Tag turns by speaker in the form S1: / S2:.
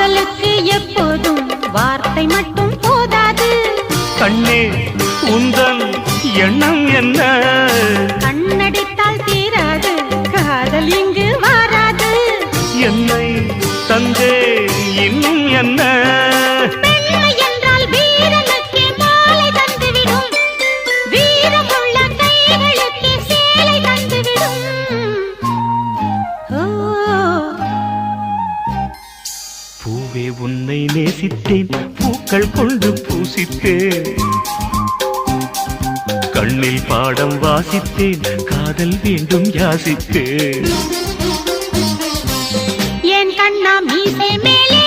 S1: காதலுக்கு எப்போதும் வார்த்தை மட்டும் போதாது.
S2: கண்ணே உந்தன் எண்ணம் என்ன?
S1: கண்ணடித்தால் தீராது காதல் இங்கு வாராது
S2: என்னை பூவே உன்னை நேசித்தேன் பூக்கள் கொண்டு பூசித்தேன் கண்ணில் பாடம் வாசித்தேன் காதல் வேண்டும் யாசித்தேன்
S1: என் கண்ணா மீசை மேலே